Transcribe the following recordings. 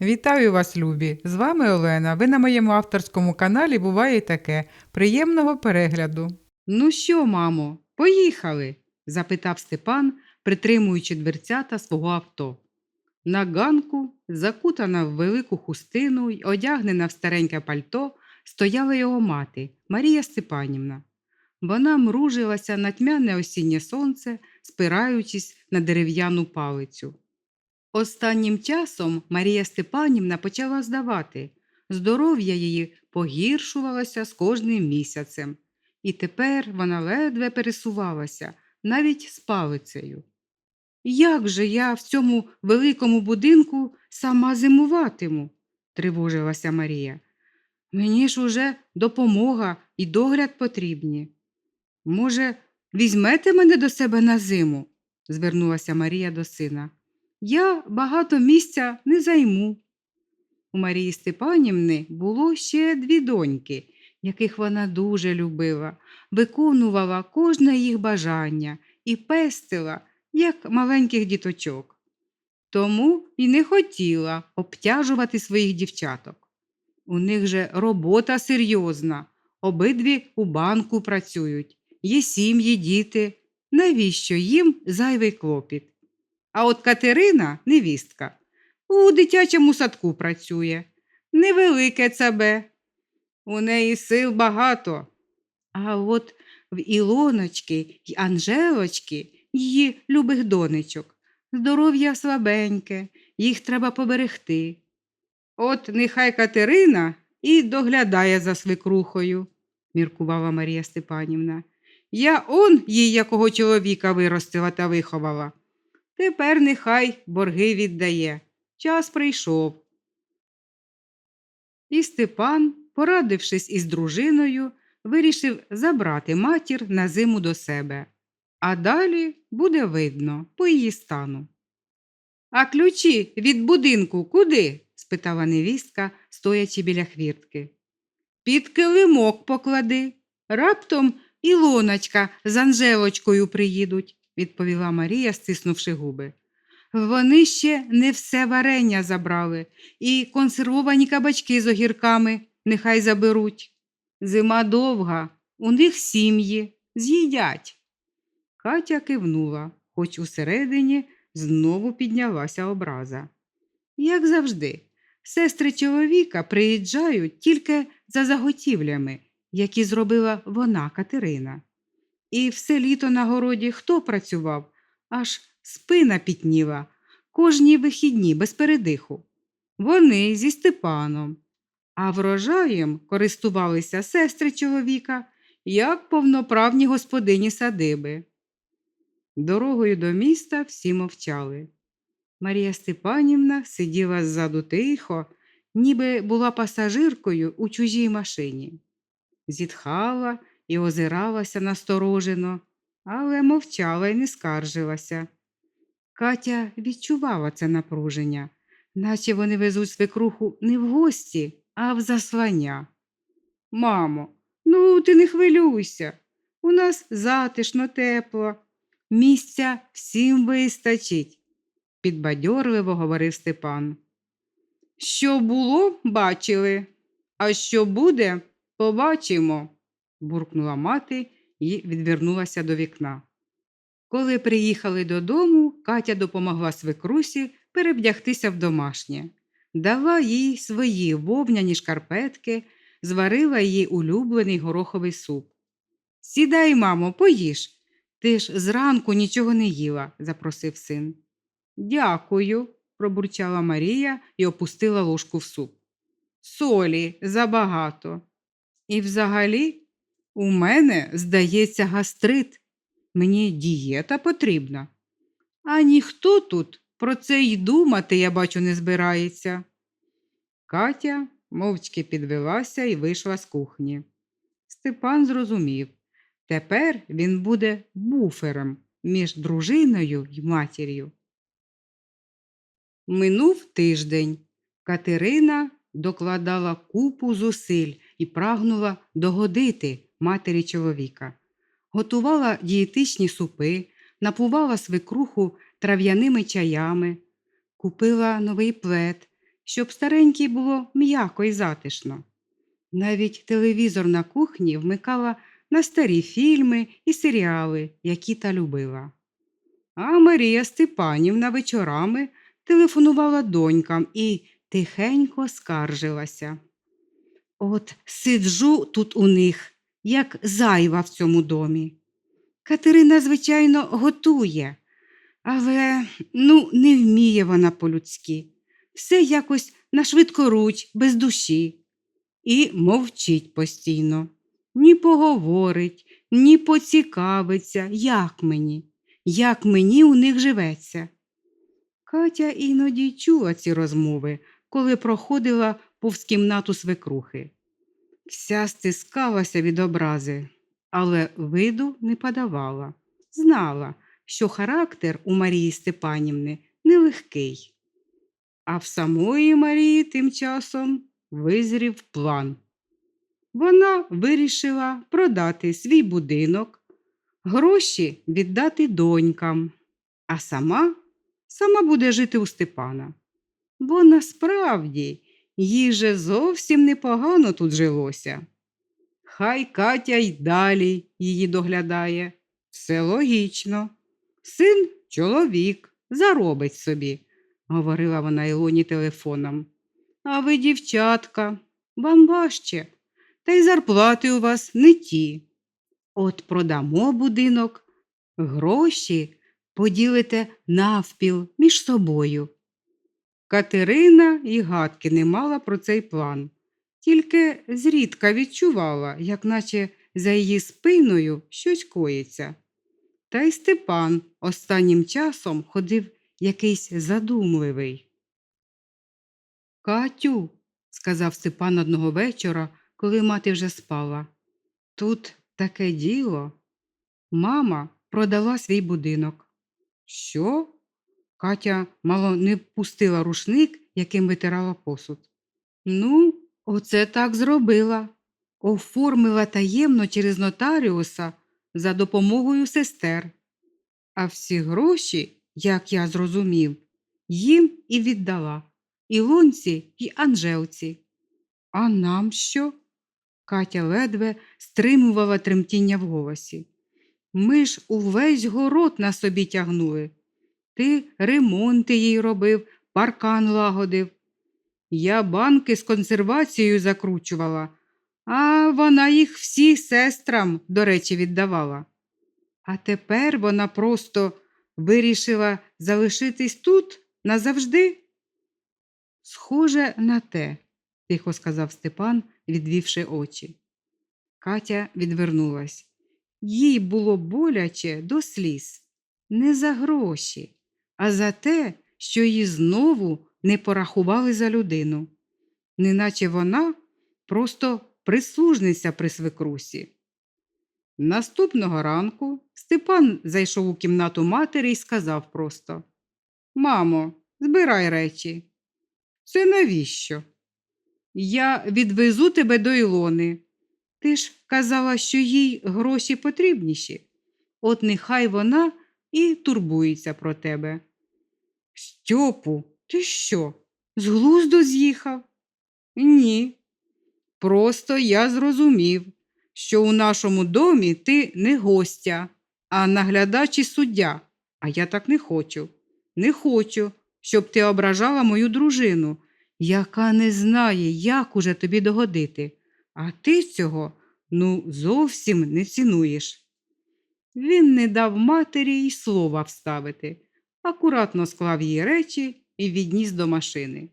Вітаю вас, любі! З вами Олена. Ви на моєму авторському каналі буває таке. Приємного перегляду. Ну що, мамо, поїхали? запитав Степан, притримуючи дверцята свого авто. На ганку, закутана в велику хустину й одягнена в стареньке пальто, стояла його мати Марія Степанівна. Вона мружилася на тьмяне осіннє сонце, спираючись на дерев'яну палицю. Останнім часом Марія Степанівна почала здавати. Здоров'я її погіршувалося з кожним місяцем, і тепер вона ледве пересувалася, навіть з палицею. Як же я в цьому великому будинку сама зимуватиму? тривожилася Марія. Мені ж уже допомога і догляд потрібні. Може, візьмете мене до себе на зиму? звернулася Марія до сина. Я багато місця не займу. У Марії Степанівни було ще дві доньки, яких вона дуже любила, виконувала кожне їх бажання і пестила, як маленьких діточок. Тому і не хотіла обтяжувати своїх дівчаток. У них же робота серйозна, обидві у банку працюють, є сім'ї, діти. Навіщо їм зайвий клопіт? А от Катерина, невістка, у дитячому садку працює. Невелике цабе. У неї сил багато. А от в Ілоночки й Анжелочки, її любих донечок, здоров'я слабеньке, їх треба поберегти. От нехай Катерина і доглядає за свекрухою, міркувала Марія Степанівна. Я он їй якого чоловіка виростила та виховала. Тепер нехай борги віддає. Час прийшов. І Степан, порадившись із дружиною, вирішив забрати матір на зиму до себе. А далі буде видно по її стану. А ключі від будинку куди? спитала невістка, стоячи біля хвіртки. Під килимок поклади. Раптом Ілоночка з Анжелочкою приїдуть, відповіла Марія, стиснувши губи. Вони ще не все варення забрали, і консервовані кабачки з огірками нехай заберуть. Зима довга, у них сім'ї, з'їдять. Катя кивнула, хоч усередині знову піднялася образа. Як завжди, сестри чоловіка приїжджають тільки за заготівлями, які зробила вона Катерина. І все літо на городі хто працював, аж спина пітніла, кожні вихідні без передиху. Вони зі Степаном. А врожаєм користувалися сестри чоловіка, як повноправні господині садиби. Дорогою до міста всі мовчали. Марія Степанівна сиділа ззаду тихо, ніби була пасажиркою у чужій машині. Зітхала і озиралася насторожено, але мовчала і не скаржилася. Катя відчувала це напруження, наче вони везуть свекруху не в гості, а в заслання. Мамо, ну ти не хвилюйся. У нас затишно тепло, місця всім вистачить, підбадьорливо говорив Степан. Що було, бачили, а що буде, побачимо, буркнула мати і відвернулася до вікна. Коли приїхали додому, Катя допомогла свекрусі перевдягтися в домашнє, дала їй свої вовняні шкарпетки, зварила їй улюблений гороховий суп. Сідай, мамо, поїж. Ти ж зранку нічого не їла, запросив син. Дякую, пробурчала Марія і опустила ложку в суп. Солі забагато. І взагалі, у мене, здається, гастрит. Мені дієта потрібна. А ніхто тут про це й думати, я бачу, не збирається. Катя мовчки підвелася і вийшла з кухні. Степан зрозумів. Тепер він буде буфером між дружиною й матір'ю. Минув тиждень. Катерина докладала купу зусиль і прагнула догодити матері чоловіка. Готувала дієтичні супи, напувала свекруху трав'яними чаями, купила новий плед щоб старенькій було м'яко і затишно. Навіть телевізор на кухні вмикала на старі фільми і серіали, які та любила. А Марія Степанівна вечорами телефонувала донькам і тихенько скаржилася. От сиджу тут у них, як зайва в цьому домі. Катерина, звичайно, готує, але ну, не вміє вона по-людськи. Все якось на швидкоруч, без душі. І мовчить постійно. Ні поговорить, ні поцікавиться, як мені, як мені у них живеться. Катя іноді чула ці розмови, коли проходила повз кімнату свекрухи. Вся стискалася від образи, але виду не подавала. Знала, що характер у Марії Степанівни нелегкий. А в самої Марії тим часом визрів план. Вона вирішила продати свій будинок, гроші віддати донькам, а сама, сама буде жити у Степана. Бо насправді їй же зовсім непогано тут жилося. Хай Катя й далі її доглядає. Все логічно. Син чоловік, заробить собі, говорила вона Ілоні телефоном. А ви, дівчатка, вам важче, та й зарплати у вас не ті. От продамо будинок, гроші поділите навпіл між собою. Катерина і гадки не мала про цей план, тільки зрідка відчувала, як наче за її спиною щось коїться. Та й Степан останнім часом ходив якийсь задумливий. Катю, сказав Степан одного вечора, коли мати вже спала. Тут таке діло. Мама продала свій будинок. Що? Катя мало не впустила рушник, яким витирала посуд. Ну, оце так зробила. Оформила таємно через нотаріуса за допомогою сестер. А всі гроші, як я зрозумів, їм і віддала Ілонці і Анжелці. А нам що? Катя ледве стримувала тремтіння в голосі. Ми ж увесь город на собі тягнули. Ти ремонти їй робив, паркан лагодив. Я банки з консервацією закручувала, а вона їх всі сестрам, до речі, віддавала. А тепер вона просто вирішила залишитись тут назавжди. Схоже на те, тихо сказав Степан, відвівши очі. Катя відвернулась. Їй було боляче до сліз. Не за гроші, а за те, що її знову не порахували за людину, неначе вона просто прислужниця при свекрусі. Наступного ранку Степан зайшов у кімнату матері і сказав просто Мамо, збирай речі. Це навіщо? Я відвезу тебе до Ілони. Ти ж казала, що їй гроші потрібніші. От нехай вона і турбується про тебе. Стьопу, ти що? З глузду з'їхав? Ні. Просто я зрозумів, що у нашому домі ти не гостя, а наглядач і суддя. А я так не хочу. Не хочу, щоб ти ображала мою дружину, яка не знає, як уже тобі догодити. А ти цього ну зовсім не цінуєш. Він не дав матері й слова вставити, акуратно склав її речі і відніс до машини.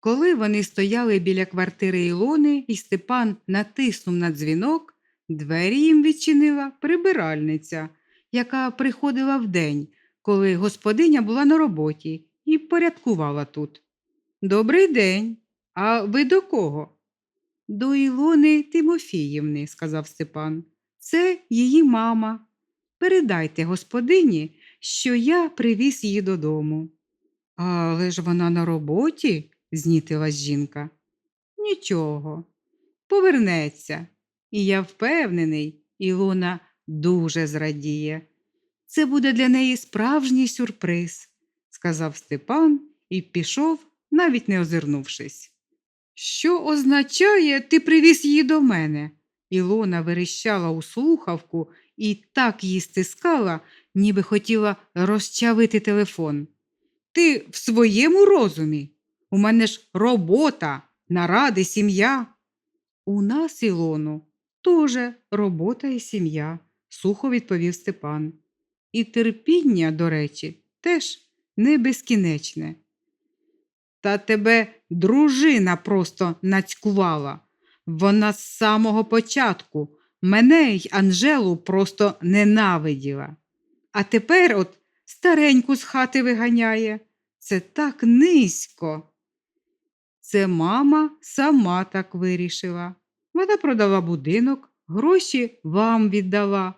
Коли вони стояли біля квартири Ілони, і Степан натиснув на дзвінок, двері їм відчинила прибиральниця, яка приходила вдень, коли господиня була на роботі і порядкувала тут. Добрий день. А ви до кого? До Ілони Тимофіївни, сказав Степан. Це її мама. Передайте господині, що я привіз її додому. Але ж вона на роботі, знітилась жінка. Нічого, повернеться. І я впевнений, Ілона дуже зрадіє. Це буде для неї справжній сюрприз, сказав Степан і пішов, навіть не озирнувшись. Що означає, ти привіз її до мене? Ілона верещала у слухавку і так її стискала, ніби хотіла розчавити телефон. Ти в своєму розумі? У мене ж робота, наради, сім'я. У нас, Ілону, теж робота і сім'я, сухо відповів Степан. І терпіння, до речі, теж не безкінечне. Та тебе дружина просто нацькувала. Вона з самого початку мене й Анжелу просто ненавиділа. А тепер от стареньку з хати виганяє. Це так низько. Це мама сама так вирішила. Вона продала будинок, гроші вам віддала.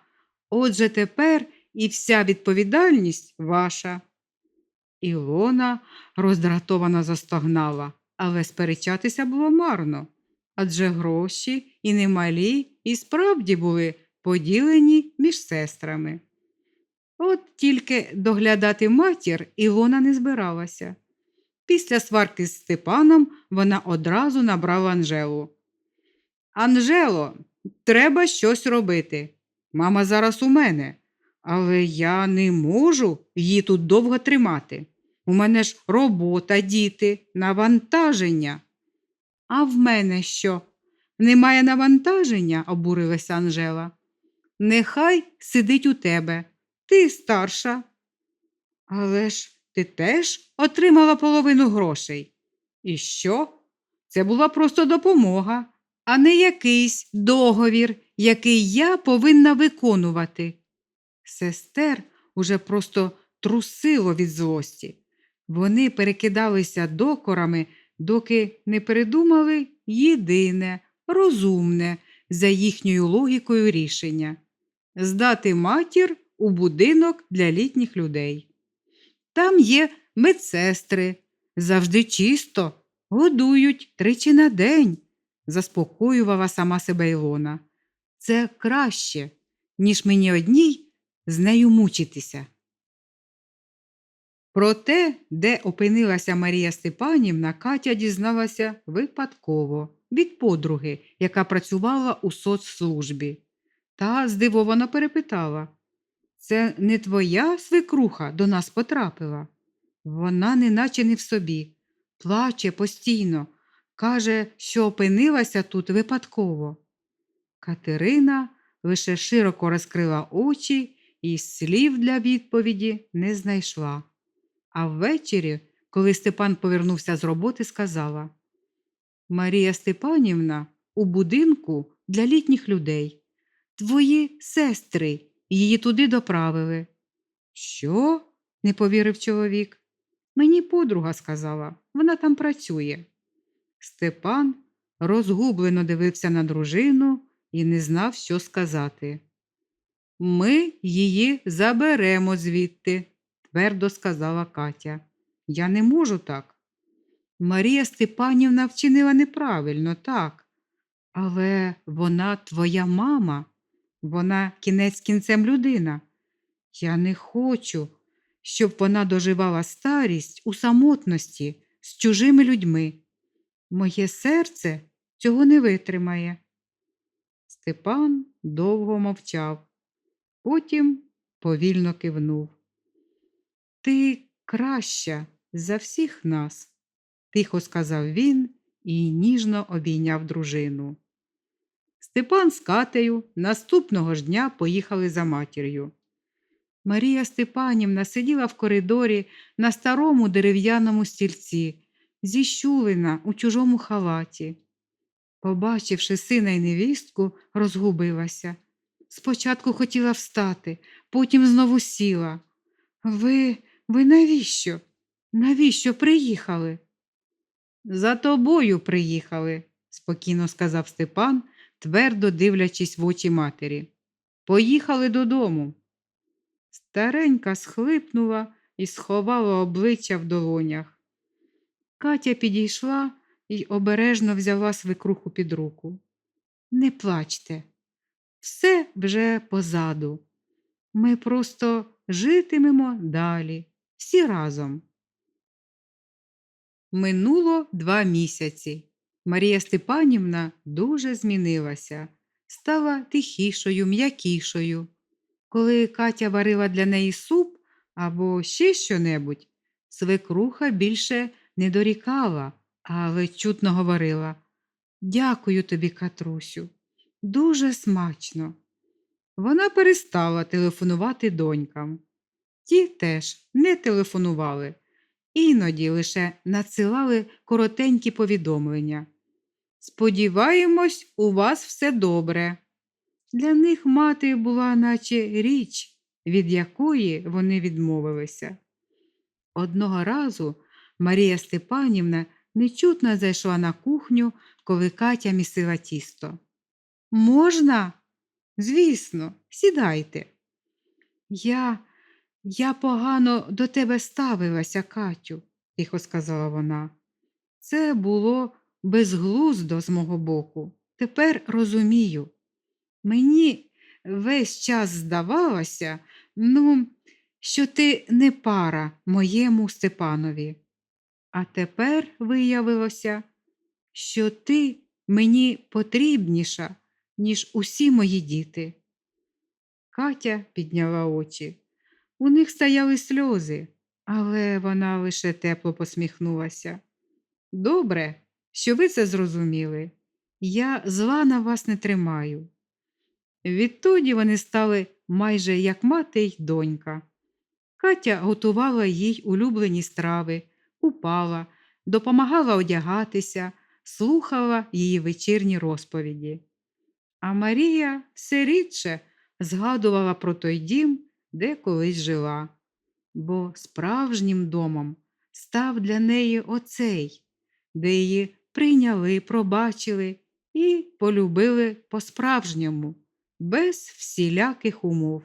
Отже, тепер і вся відповідальність ваша. Ілона роздратовано застогнала, але сперечатися було марно, адже гроші і немалі і справді були поділені між сестрами. От тільки доглядати матір Ілона не збиралася. Після сварки з Степаном вона одразу набрала Анжелу. Анжело, треба щось робити. Мама зараз у мене, але я не можу її тут довго тримати. У мене ж робота, діти, навантаження. А в мене що? Немає навантаження, обурилася Анжела. Нехай сидить у тебе. Ти старша. Але ж ти теж отримала половину грошей. І що? Це була просто допомога, а не якийсь договір, який я повинна виконувати. Сестер уже просто трусило від злості. Вони перекидалися докорами, доки не придумали єдине, розумне, за їхньою логікою рішення здати матір у будинок для літніх людей. Там є медсестри, завжди чисто, годують тричі на день, заспокоювала сама себе Ілона. Це краще, ніж мені одній з нею мучитися. Про те, де опинилася Марія Степанівна, Катя дізналася випадково від подруги, яка працювала у соцслужбі. Та здивовано перепитала Це не твоя свекруха до нас потрапила? Вона неначе не в собі, плаче постійно, каже, що опинилася тут випадково. Катерина лише широко розкрила очі і слів для відповіді не знайшла. А ввечері, коли Степан повернувся з роботи, сказала Марія Степанівна у будинку для літніх людей. Твої сестри її туди доправили. Що? не повірив чоловік. Мені подруга сказала, вона там працює. Степан розгублено дивився на дружину і не знав, що сказати. Ми її заберемо звідти, твердо сказала Катя. Я не можу так. Марія Степанівна вчинила неправильно, так. Але вона твоя мама, вона кінець кінцем людина. Я не хочу, щоб вона доживала старість у самотності з чужими людьми. Моє серце цього не витримає. Степан довго мовчав, потім повільно кивнув. Ти краща за всіх нас, тихо сказав він і ніжно обійняв дружину. Степан з Катею наступного ж дня поїхали за матір'ю. Марія Степанівна сиділа в коридорі на старому дерев'яному стільці, зіщулена у чужому халаті. Побачивши сина й невістку, розгубилася. Спочатку хотіла встати, потім знову сіла. Ви, ви навіщо? Навіщо приїхали? За тобою приїхали, спокійно сказав Степан, твердо дивлячись в очі матері. Поїхали додому. Старенька схлипнула і сховала обличчя в долонях. Катя підійшла і обережно взяла свекруху під руку. Не плачте, все вже позаду. Ми просто житимемо далі, всі разом. Минуло два місяці. Марія Степанівна дуже змінилася, стала тихішою, м'якішою. Коли Катя варила для неї суп або ще щонебудь, свекруха більше не дорікала, але чутно говорила Дякую тобі, Катрусю, дуже смачно. Вона перестала телефонувати донькам. Ті теж не телефонували, іноді лише надсилали коротенькі повідомлення. Сподіваємось, у вас все добре. Для них мати була наче річ, від якої вони відмовилися. Одного разу Марія Степанівна нечутно зайшла на кухню, коли Катя місила тісто. Можна? Звісно, сідайте. Я, я погано до тебе ставилася, Катю, тихо сказала вона. Це було безглуздо з мого боку. Тепер розумію. Мені весь час здавалося, ну, що ти не пара моєму Степанові. А тепер виявилося, що ти мені потрібніша, ніж усі мої діти. Катя підняла очі. У них стояли сльози, але вона лише тепло посміхнулася. Добре, що ви це зрозуміли. Я зла на вас не тримаю. Відтоді вони стали майже як мати й донька. Катя готувала їй улюблені страви, купала, допомагала одягатися, слухала її вечірні розповіді. А Марія все рідше згадувала про той дім, де колись жила, бо справжнім домом став для неї оцей, де її прийняли, пробачили і полюбили по-справжньому, без всіляких умов.